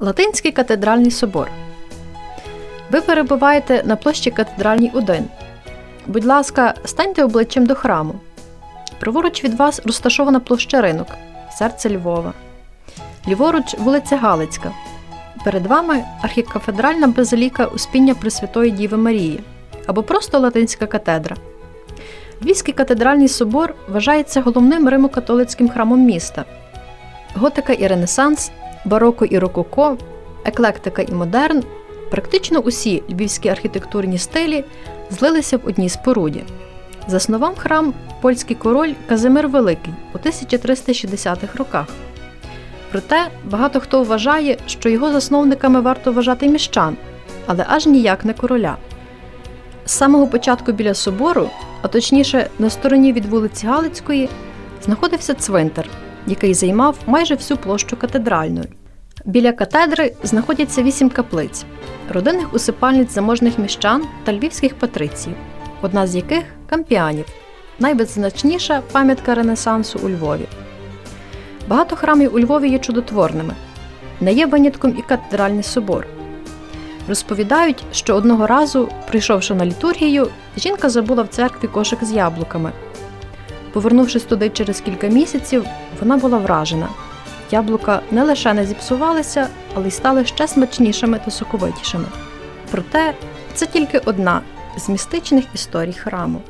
Латинський катедральний собор. Ви перебуваєте на площі катедральній 1. Будь ласка, станьте обличчям до храму. Праворуч від вас розташована площа ринок, серце Львова. Ліворуч вулиця Галицька. Перед вами архікафедральна базиліка Успіння Пресвятої Діви Марії або просто Латинська катедра. Львівський катедральний собор вважається головним римо-католицьким храмом міста. Готика і Ренесанс, бароко і рококо, еклектика і модерн практично усі львівські архітектурні стилі злилися в одній споруді. Заснував храм польський король Казимир Великий у 1360-х роках. Проте багато хто вважає, що його засновниками варто вважати міщан, але аж ніяк не короля. З самого початку біля собору, а точніше на стороні від вулиці Галицької, знаходився цвинтар, який займав майже всю площу катедральної. Біля катедри знаходяться вісім каплиць, родинних усипальниць заможних міщан та львівських патрицій, одна з яких кампіанів, найвизначніша пам'ятка Ренесансу у Львові. Багато храмів у Львові є чудотворними. Не є винятком і катедральний собор. Розповідають, що одного разу, прийшовши на літургію, жінка забула в церкві кошик з яблуками. Повернувшись туди через кілька місяців, вона була вражена. Яблука не лише не зіпсувалися, але й стали ще смачнішими та соковитішими. Проте це тільки одна з містичних історій храму.